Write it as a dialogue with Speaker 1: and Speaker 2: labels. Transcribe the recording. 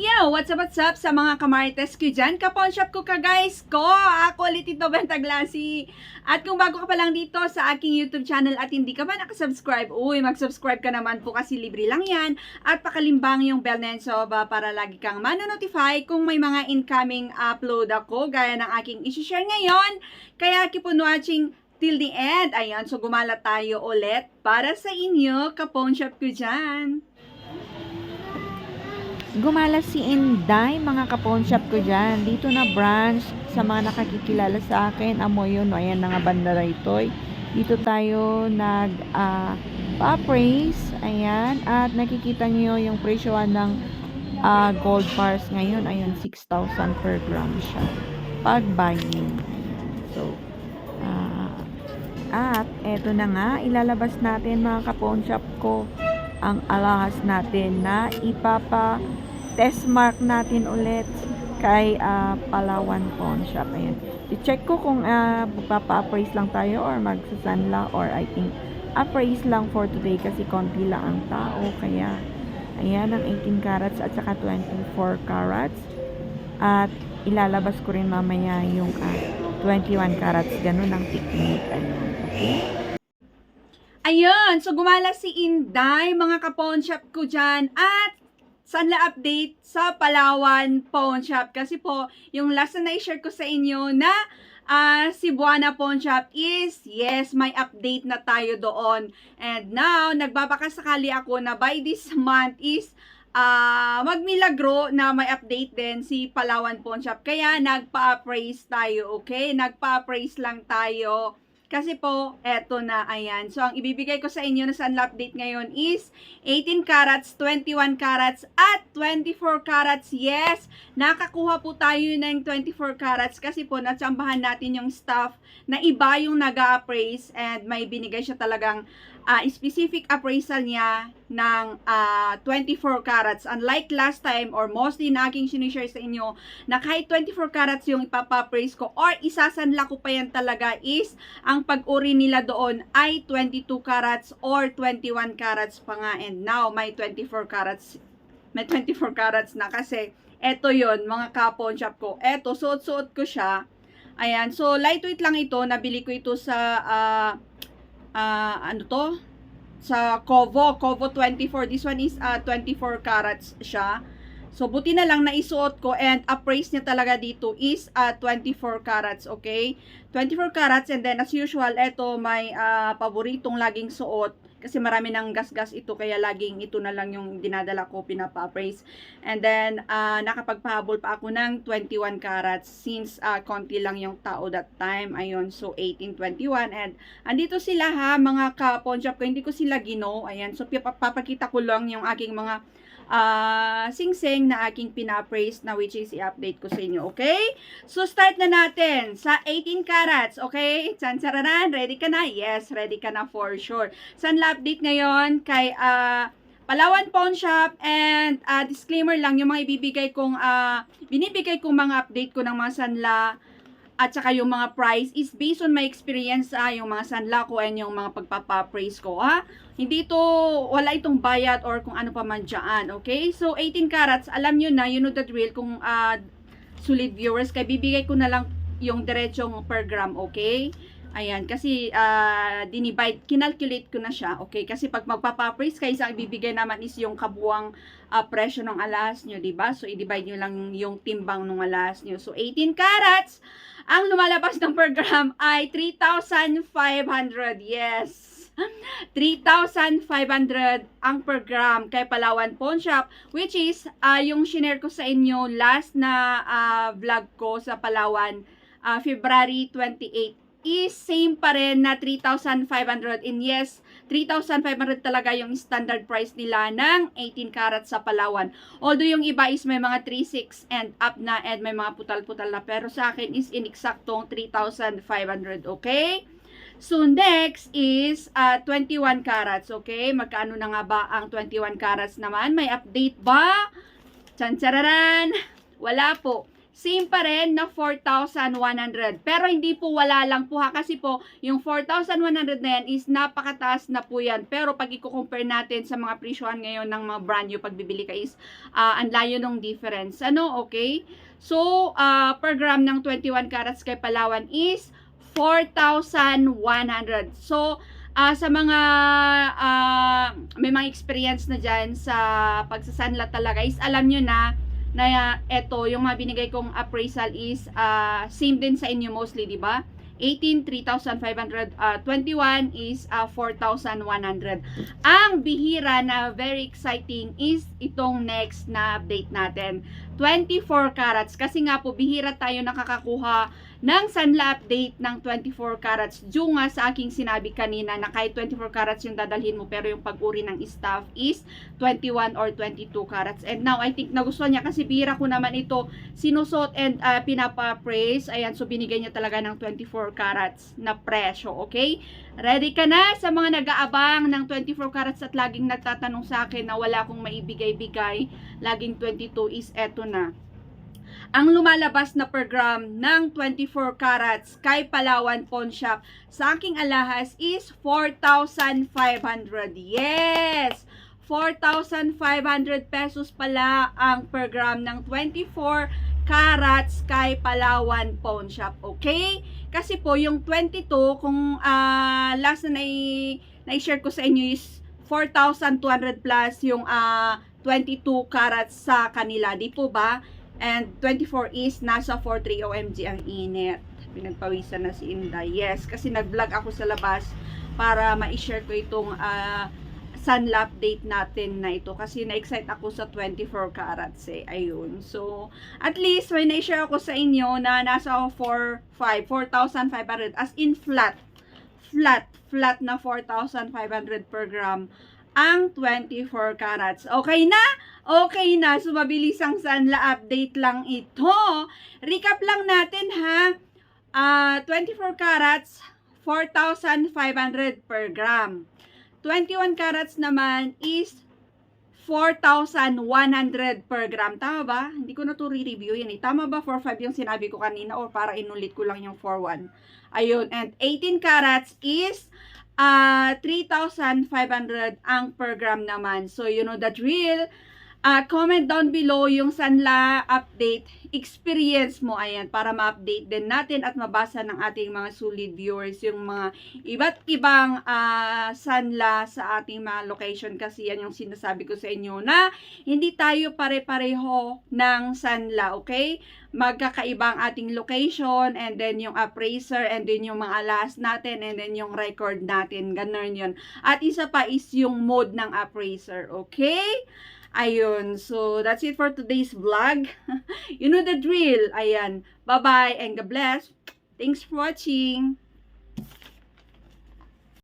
Speaker 1: Yo, what's up, what's up sa mga kamarites ko dyan? Kapon shop ko ka guys ko! Ako ulit ito, Benta Glassy. At kung bago ka pa lang dito sa aking YouTube channel at hindi ka ba nakasubscribe, uy, mag-subscribe ka naman po kasi libre lang yan. At pakalimbang yung bell na yan so ba para lagi kang manonotify kung may mga incoming upload ako gaya ng aking isi-share ngayon. Kaya keep on watching till the end. Ayan, so gumala tayo ulit para sa inyo, kapon shop ko dyan.
Speaker 2: Gumala si Inday, mga kapon shop ko dyan. Dito na branch sa mga nakakikilala sa akin. Amo yun, no? ayan na nga banda rito. Dito tayo nag ah, pa-appraise. Ayan. At nakikita nyo yung presyoan ng ah, gold bars ngayon. Ayun, 6,000 per gram siya. Pag buying. So, ah, at eto na nga, ilalabas natin mga kapon shop ko ang alahas natin na ipapa test mark natin ulit kay ah, Palawan Pawn Shop. Ayan. I-check ko kung uh, magpapa-appraise lang tayo or magsasanla or I think appraise lang for today kasi konti lang ang tao. Kaya, ayan ang 18 carats at saka 24 carats. At ilalabas ko rin mamaya yung ah, 21 carats. Ganun ang technique. Ayun. Okay?
Speaker 1: Ayun, so gumala si Inday, mga ka-pawn shop ko dyan, at sanla update sa Palawan Pawn Shop. Kasi po, yung last na i-share ko sa inyo na ah, si Buana Pawn Shop is, yes, may update na tayo doon. And now, nagbabakasakali ako na by this month is ah magmilagro na may update din si Palawan Pawn Shop. Kaya nagpa-appraise tayo, okay? Nagpa-appraise lang tayo. Kasi po, eto na, ayan. So, ang ibibigay ko sa inyo na sunla update ngayon is 18 carats, 21 carats, at 24 carats. Yes, nakakuha po tayo ng 24 carats kasi po, natsambahan natin yung staff na iba yung nag appraise and may binigay siya talagang ah, specific appraisal niya ng ah, 24 carats. Unlike last time or mostly na aking sinishare sa inyo na kahit 24 carats yung ipapa-appraise ko or isasanla ko pa yan talaga is ang pag-uri nila doon ay 22 carats or 21 carats pa nga. And now may 24 carats may 24 carats na kasi eto yon mga kapon shop ko. Eto suot-suot ko siya. Ayan so lightweight lang ito. Nabili ko ito sa ah ah, ano to? Sa Kovo Kovo 24 this one is ah, 24 carats siya. So, buti na lang naisuot ko and appraise niya talaga dito is uh, 24 carats, okay? 24 carats and then as usual, eto may uh, paboritong laging suot kasi marami ng gas-gas ito kaya laging ito na lang yung dinadala ko pinapa-appraise. And then, uh, nakapagpahabol pa ako ng 21 carats since uh, konti lang yung tao that time. Ayun, so 1821 and andito sila ha, mga ka-pawn shop ko, hindi ko sila gino. Ayan, so papakita ko lang yung aking mga ah sing-sing na aking pina-praise na which is i-update ko sa inyo, okay? So, start na natin sa 18 carats, okay? Sansararan, ready ka na? Yes, ready ka na for sure. Sanla update ngayon kay ah Palawan Pawn Shop and ah, disclaimer lang yung mga ibibigay kong ah, binibigay kong mga update ko ng mga sanla at saka yung mga price is based on my experience ah, yung mga sanla ko and yung mga pagpapa-praise ko ha. Hindi to wala itong bayad or kung ano pa man dyan, okay? So 18 carats, alam nyo na, you know the drill kung ah, solid viewers, kaya bibigay ko na lang yung diretsong per gram, okay? Ayan, kasi uh, dinivide, kinalculate ko na siya, okay? Kasi pag magpapa-praise kayo, isang ibibigay naman is yung kabuang uh, presyo ng alas nyo, ba? So, i-divide nyo lang yung timbang ng alas nyo. So, 18 carats, ang lumalabas ng per gram ay 3,500. Yes! 3,500 ang per gram kay Palawan Pawn Shop which is uh, yung shinare ko sa inyo last na uh, vlog ko sa Palawan uh, February 28 is same pa rin na 3,500 and yes 3,500 talaga yung standard price nila ng 18 karat sa Palawan. Although yung iba is may mga 3,600 and up na and may mga putal-putal na. Pero sa akin is ineksaktong 3,500. Okay? So, next is uh, 21 carats. Okay? Magkano na nga ba ang 21 carats naman? May update ba? Tsansararan! Wala po. Same pa rin na 4,100. Pero hindi po wala lang po ha kasi po yung 4,100 na yan is napakataas na po yan. Pero pag i-compare natin sa mga presyohan ngayon ng mga brand new pagbibili ka is ah, ang layo ng difference. Ano, okay? So, ah, per gram ng 21 carats kay Palawan is 4,100. So, ah, sa mga ah, may mga experience na dyan sa pagsasanla talaga is alam nyo na na eto yung mga binigay kong appraisal is ah, same din sa inyo mostly, di ba? 18, 3,500. ah, 21 is ah, 4,100. Ang bihira na very exciting is itong next na update natin. 24 carats. Kasi nga po, bihira tayo nakakakuha ng Sanla update ng 24 carats. Due nga sa aking sinabi kanina na kahit 24 carats yung dadalhin mo pero yung pag-uri ng staff is 21 or 22 carats. And now, I think nagustuhan niya kasi bihira ko naman ito sinusot and uh, pinapa-praise. Ayan, so binigay niya talaga ng 24 carats na presyo, okay? Ready ka na sa mga nag-aabang ng 24 carats at laging nagtatanong sa akin na wala akong maibigay-bigay. Laging 22 is eto na. Ang lumalabas na per gram ng 24 carats kay Palawan Pawn Shop sa aking alahas is 4,500. Yes! 4,500 pesos pala ang per gram ng 24 carats kay Palawan Pawn Shop. Okay? Kasi po yung 22 kung ah, last na nai- na-share ko sa inyo is 4,200 plus yung ah, 22 carats sa kanila. Di po ba? And 24 is nasa 43 OMG ang init. Pinagpawisan na si Inday. Yes, kasi nag-vlog ako sa labas para ma-share ko itong ah, sunlap date natin na ito kasi na-excite ako sa 24 carats eh. Ayun. So, at least may na-share ako sa inyo na nasa 4, 5, 4,500 as in flat. Flat. Flat na 4,500 per gram ang 24 carats. Okay na? Okay na. So, mabilis ang Sanla update lang ito. Recap lang natin ha. Ah, 24 carats, 4,500 per gram. 21 carats naman is 4,100 per gram. Tama ba? Hindi ko na to re-review yan eh. Tama ba 4,500 yung sinabi ko kanina or para inulit ko lang yung 4,1? Ayun. And 18 carats is uh, 3,500 ang per gram naman. So, you know the drill. Uh, comment down below yung Sanla update experience mo. Ayan, para ma-update din natin at mabasa ng ating mga solid viewers yung mga iba't ibang ah, Sanla sa ating mga location. Kasi yan yung sinasabi ko sa inyo na hindi tayo pare-pareho ng Sanla, okay? Magkakaiba ang ating location and then yung appraiser and then yung mga alas natin and then yung record natin. Ganun yun. At isa pa is yung mode ng appraiser, okay? Ayun. So, that's it for today's vlog. you know the drill. Ayan. Bye-bye and God bless. Thanks for watching.